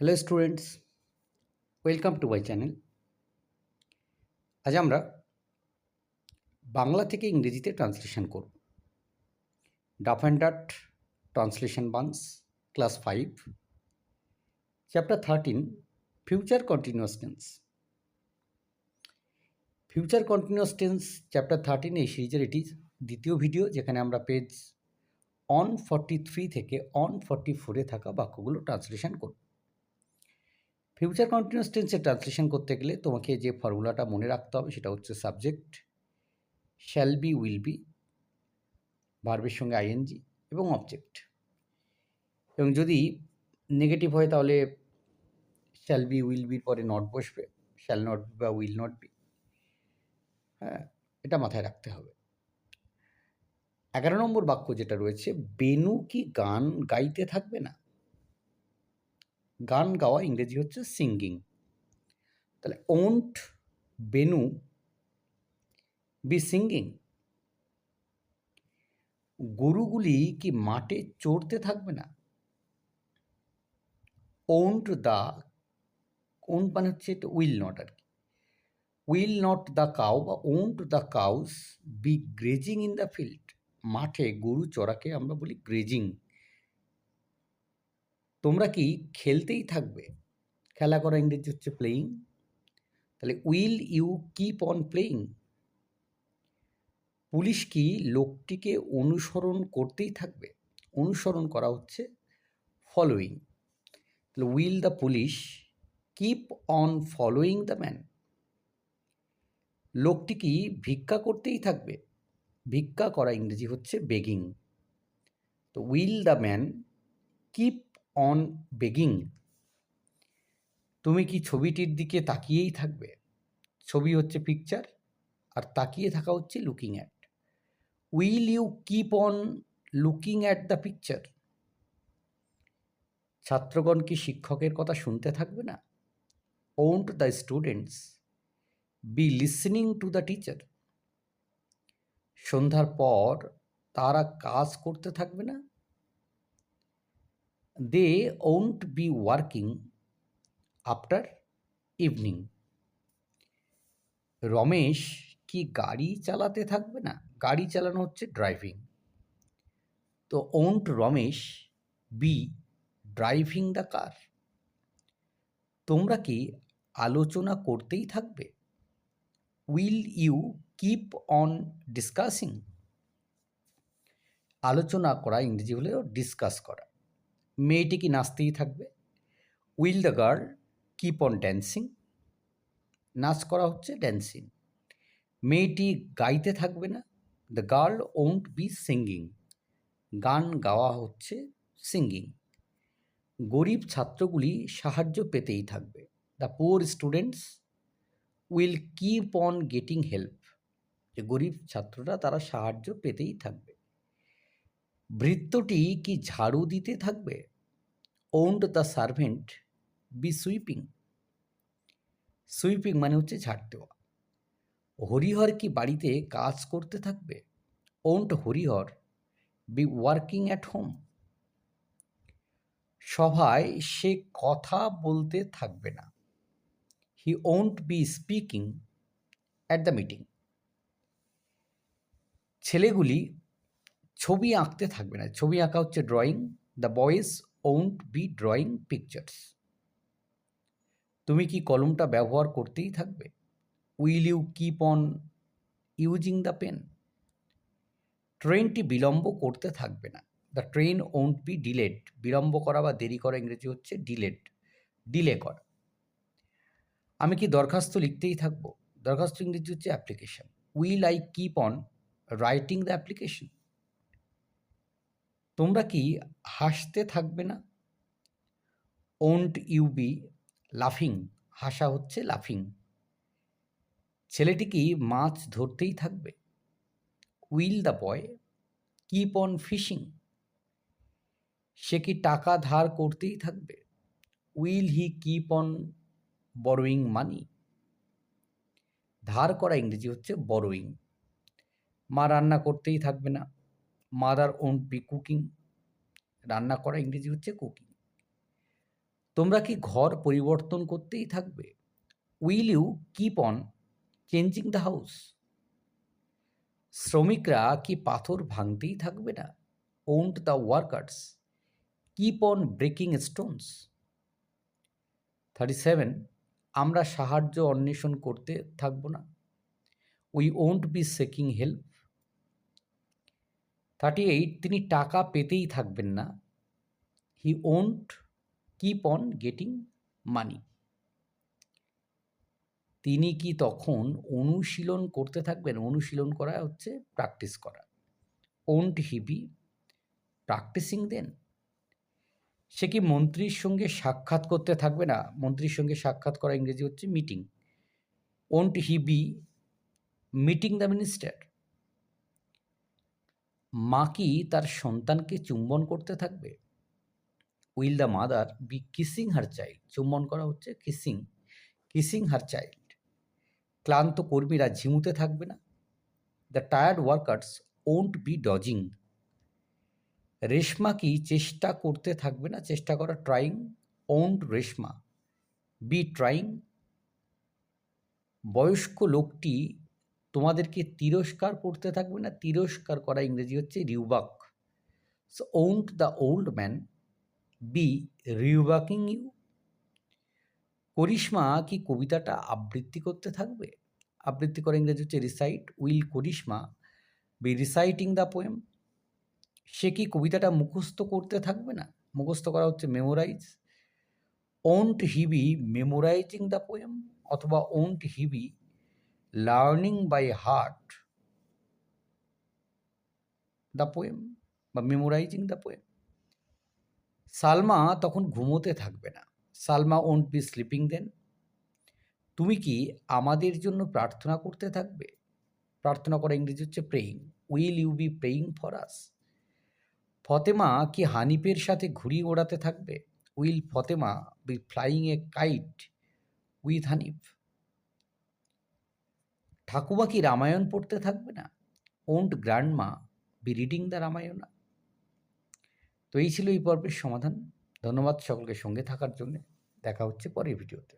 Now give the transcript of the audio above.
Hello students welcome to my channel আজ আমরা বাংলা থেকে ইংরেজিতে ট্রান্সলেশন করব। Duff and Dutt translation buns class five chapter thirteen future continuous tense future continuous tense chapter thirteen এই সিরিজের এটি দ্বিতীয় ভিডিও যেখানে আমরা পেজ অন ফর্টি থ্রি থেকে অন ফর্টি ফোরে থাকা বাক্যগুলো ট্রান্সলেশন করব। ফিউচার কন্টিনিউয়াস টেন্সে ট্রান্সলেশন করতে গেলে তোমাকে যে ফর্মুলাটা মনে রাখতে হবে সেটা হচ্ছে subject shall be will be ভার্বের সঙ্গে আইএনজি এবং অবজেক্ট এবং যদি নেগেটিভ হয় তাহলে শ্যাল বি উইল বির পরে নট বসবে শ্যাল নট বি বা উইল নট বি হ্যাঁ এটা মাথায় রাখতে হবে। এগারো নম্বর বাক্য যেটা রয়েছে, বেনু কি গান গাইতে থাকবে না? গান গাওয়া ইংরেজি হচ্ছে সিঙ্গিং তাহলে ওন্ট, বেনু বি সিঙ্গিং গরুগুলি কি মাঠে চড়তে থাকবে না? ওন্ট দ্য ওন্ট মানে হচ্ছে এটা উইল নট আর কি। উইল নট দ্য কাউ বা won't the cows be grazing in the field মাঠে গরু চড়াকে আমরা বলি গ্রেজিং তোমরা কি খেলতেই থাকবে? খেলা করা ইংরেজি হচ্ছে প্লেয়িং তাহলে will you keep on playing police কি লোকটিকে অনুসরণ করতেই থাকবে? অনুসরণ করা হচ্ছে ফলোয়িং তাহলে will the police keep on following the man লোকটি কি ভিক্ষা করতেই থাকবে? ভিক্ষা করা ইংরেজি হচ্ছে বেগিং তো will the man keep on begging. তুমি কি ছবিটির দিকে তাকিয়েই থাকবে? ছবি হচ্ছে পিকচার আর তাকিয়ে থাকা হচ্ছে looking at will you keep on looking at the picture ছাত্রগণ কি শিক্ষকের কথা শুনতে থাকবে না? Won't the students be listening to the teacher সন্ধ্যার পর তারা কাজ করতে থাকবে না? They won't be working after evening Ramesh কি গাড়ি চালাতে থাকবে না? গাড়ি চালানো হচ্ছে ড্রাইভিং তো won't Ramesh be driving the car তোমরা কি আলোচনা করতেই থাকবে? Will you keep on discussing আলোচনা করা ইংরেজি হলে ডিসকাস করা। মেয়েটি কি নাচতেই থাকবে? Will the girl keep on dancing? নাচ করা হচ্ছে ড্যান্সিং। মেয়েটি গাইতে থাকবে না। The girl won't be singing. গান গাওয়া হচ্ছে সিঙ্গিং। গরিব ছাত্রগুলি সাহায্য পেতেই থাকবে। The poor students will keep on getting help. যে গরিব ছাত্ররা তারা সাহায্য পেতেই থাকবে। ভৃত্যটি কি ঝাড়ু দিতে থাকবে? Won't the servant be sweeping sweeping মানে হচ্ছে ঝাড় দেওয়া। হরিহর কি বাড়িতে কাজ করতে থাকবে? Won't Harihar be working at home সভায় সে কথা বলতে থাকবে না। He won't be speaking at the meeting ছেলেগুলি ছবি আঁকতে থাকবে না। ছবি আঁকা হচ্ছে drawing the boys won't be drawing pictures তুমি কি কলমটা ব্যবহার করতেই থাকবে? Will you keep on using the pen ট্রেনটি বিলম্ব করতে থাকবে না। The train won't be delayed বিলম্ব করা বা দেরি করা ইংরেজি হচ্ছে ডিলেড ডিলে করা। আমি কি দরখাস্ত লিখতেই থাকব? দরখাস্ত ইংরেজি হচ্ছে application will I keep on writing the application তোমরা কি হাসতে থাকবে না? ওন্ট ইউ বি লাফিং হাসা হচ্ছে লাফিং ছেলেটি কি মাছ ধরতেই থাকবে? Will the boy keep on fishing সে কি টাকা ধার করতেই থাকবে? Will he keep on borrowing money ধার করা ইংরেজি হচ্ছে বড়োয়িং মা রান্না করতেই থাকবে না। Mother won't be cooking. রান্না করা ইংরেজি হচ্ছে কুকিং। তোমরা কি ঘর পরিবর্তন করতেই থাকবে? Will you keep on changing the house? শ্রমিকরা কি পাথর ভাঙতেই থাকবে না? Won't the workers? Keep on breaking stones? Thirty seven, আমরা সাহায্য অন্বেষণ করতে থাকব না। We won't be seeking help. Thirty eight তিনি টাকা পেতেই থাকবেন না। He won't keep on getting money তিনি কি তখন অনুশীলন করতে থাকবেন? অনুশীলন করা হচ্ছে প্র্যাকটিস করা। Won't he be practising then সে কি মন্ত্রীর সঙ্গে সাক্ষাৎ করতে থাকবে না? মন্ত্রীর সঙ্গে সাক্ষাৎ করা ইংরেজি হচ্ছে meeting won't he be meeting the minister মা কি তার সন্তানকে চুম্বন করতে থাকবে? Will the mother be kissing her child. চুম্বন করা হচ্ছে কিসিং কিসিং হার চাইল্ড। ক্লান্ত কর্মীরা ঝিমুতে থাকবে না। The tired workers won't be dozing. Reshma কি চেষ্টা করতে থাকবে না? চেষ্টা করা trying, won't Reshma. Be trying. বয়স্ক লোকটি তোমাদেরকে তিরস্কার করতে থাকবে না, তিরস্কার করা ইংরেজি হচ্ছে rebuke. So won't the old man be rebuking you. Karishma কি কবিতাটা আবৃত্তি করতে থাকবে? আবৃত্তি করা ইংরেজি হচ্ছে recite will Karishma be reciting the poem সে কি কবিতাটা মুখস্থ করতে থাকবে না? মুখস্থ করা হচ্ছে memorize won't he be memorizing the poem অথবা won't he be learning by heart the poem বা মেমোরাইজিং দ্য পোয়েম সালমা তখন ঘুমোতে থাকবে না। Salma won't be sleeping then তুমি কি আমাদের জন্য প্রার্থনা করতে থাকবে? প্রার্থনা করা ইংরেজি হচ্ছে praying will you be praying for us Fatema কি হানিফের সাথে ঘুড়ি ওড়াতে থাকবে? Will Fatema be flying a kite with Hanif ঠাকুমা কি রামায়ণ পড়তে থাকবে না? Won't grandma be reading the Ramayana? তো এই ছিল এই পর্বের সমাধান। ধন্যবাদ সকলকে সঙ্গে থাকার জন্য। দেখা হচ্ছে পরের ভিডিওতে।